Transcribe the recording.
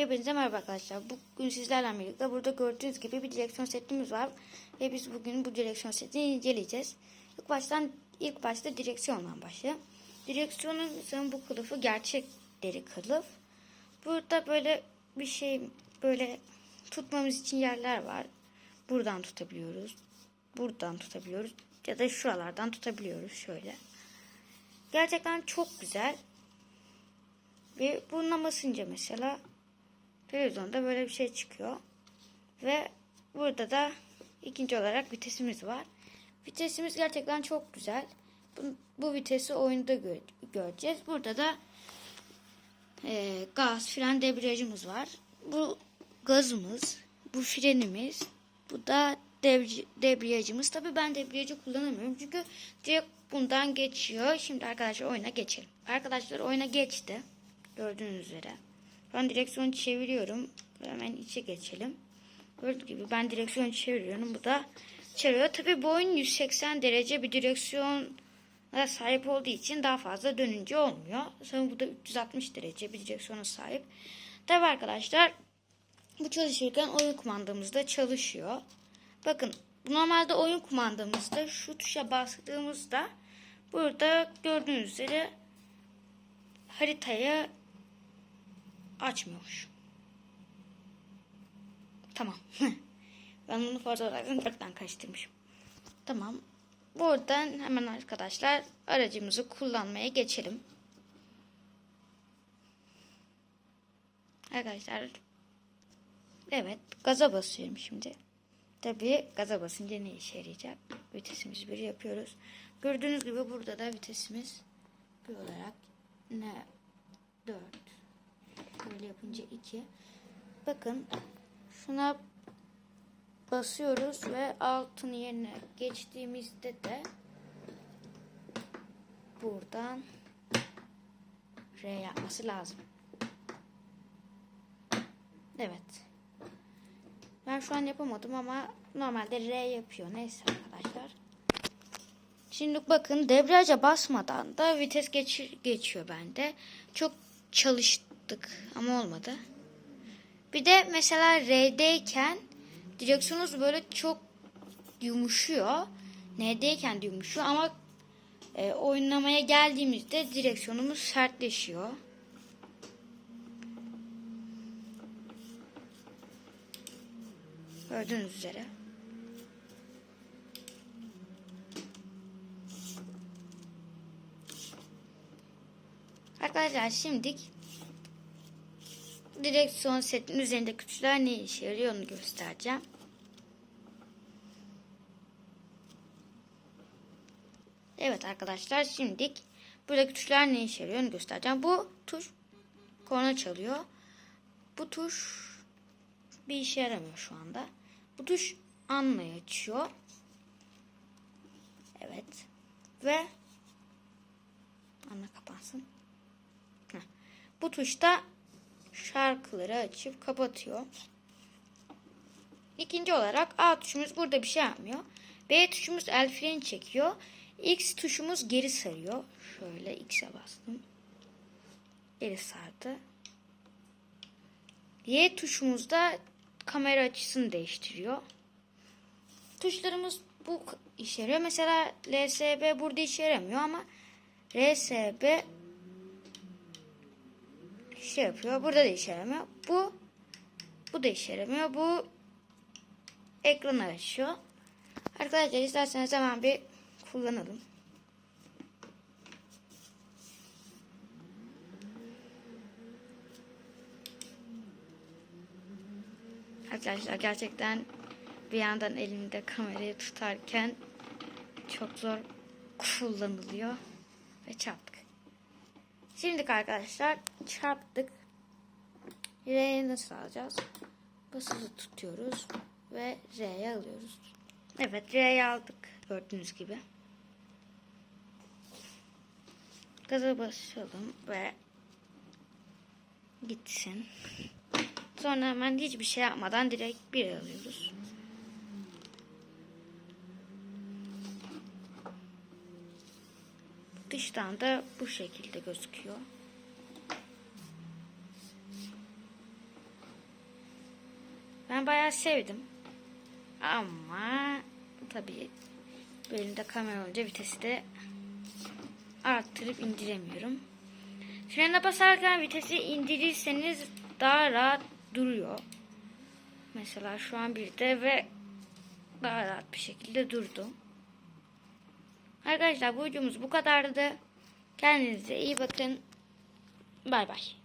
Hepinize merhaba arkadaşlar. Bugün sizlerle birlikte burada gördüğünüz gibi bir direksiyon setimiz var. Ve biz bugün bu direksiyon setini inceleyeceğiz. İlk baştan ilk başta direksiyondan başlayalım. Direksiyonun bu kılıfı gerçek deri kılıf. Burada böyle bir şey böyle tutmamız için yerler var. Buradan tutabiliyoruz. Buradan tutabiliyoruz. Ya da şuralardan tutabiliyoruz şöyle. Gerçekten çok güzel. Ve bununla basınca mesela televizyonda böyle bir şey çıkıyor. Ve burada da ikinci olarak vitesimiz var. Vitesimiz gerçekten çok güzel. Bu, bu vitesi oyunda gö- göreceğiz. Burada da e, gaz, fren, debriyajımız var. Bu gazımız, bu frenimiz, bu da devri- debriyajımız. Tabii ben debriyajı kullanamıyorum çünkü direkt bundan geçiyor. Şimdi arkadaşlar oyuna geçelim. Arkadaşlar oyuna geçti. Gördüğünüz üzere. Ben direksiyonu çeviriyorum. Hemen içe geçelim. Gördüğünüz gibi ben direksiyonu çeviriyorum. Bu da çeviriyor. Tabii bu oyun 180 derece bir direksiyona sahip olduğu için daha fazla dönünce olmuyor. Sonra bu da 360 derece bir direksiyona sahip. Tabii arkadaşlar bu çalışırken oyun kumandamızda çalışıyor. Bakın normalde oyun kumandamızda şu tuşa bastığımızda burada gördüğünüz üzere haritayı açmıyormuş. Tamam. ben bunu fazla olarak dörtten karıştırmışım. Tamam. Buradan hemen arkadaşlar aracımızı kullanmaya geçelim. Arkadaşlar evet gaza basıyorum şimdi. Tabii gaza basınca ne işe yarayacak? Vitesimiz bir yapıyoruz. Gördüğünüz gibi burada da vitesimiz bir olarak ne 4 böyle yapınca 2 bakın şuna basıyoruz ve altın yerine geçtiğimizde de buradan R yapması lazım. Evet. Ben şu an yapamadım ama normalde R yapıyor. Neyse arkadaşlar. Şimdi bakın debriyaja basmadan da vites geç, geçiyor bende. Çok çalıştık ama olmadı. Bir de mesela R'deyken direksiyonunuz böyle çok yumuşuyor. N'deyken de yumuşuyor ama e, oynamaya geldiğimizde direksiyonumuz sertleşiyor. Gördüğünüz üzere. Arkadaşlar şimdi direksiyon setin üzerindeki tuşlar ne işe yarıyor onu göstereceğim. Evet arkadaşlar şimdi buradaki tuşlar ne işe yarıyor onu göstereceğim. Bu tuş korna çalıyor. Bu tuş bir işe yaramıyor şu anda. Bu tuş anlayı açıyor. Evet. Ve anla kapansın. Heh. Bu tuşta şarkıları açıp kapatıyor. İkinci olarak A tuşumuz burada bir şey yapmıyor. B tuşumuz el freni çekiyor. X tuşumuz geri sarıyor. Şöyle X'e bastım. Geri sardı. Y tuşumuz da kamera açısını değiştiriyor. Tuşlarımız bu işe yarıyor. Mesela LSB burada işe yaramıyor ama RSB şey yapıyor. Burada da işe. Bu bu da işe. Bu ekranı açıyor. Arkadaşlar isterseniz hemen bir kullanalım. Arkadaşlar gerçekten bir yandan elimde kamerayı tutarken çok zor kullanılıyor ve çarptık. Şimdi arkadaşlar çarptık. R'yi nasıl alacağız? Basılı tutuyoruz ve R'ye alıyoruz. Evet R'yi aldık gördüğünüz gibi. Gaza basalım ve gitsin. Sonra hemen hiçbir şey yapmadan direkt bir alıyoruz. Dıştan da bu şekilde gözüküyor. Ben bayağı sevdim. Ama tabii elimde kamera olunca vitesi de arttırıp indiremiyorum. Frene basarken vitesi indirirseniz daha rahat duruyor. Mesela şu an bir de ve daha rahat bir şekilde durdu. Arkadaşlar bu videomuz bu kadardı. Kendinize iyi bakın. Bay bay.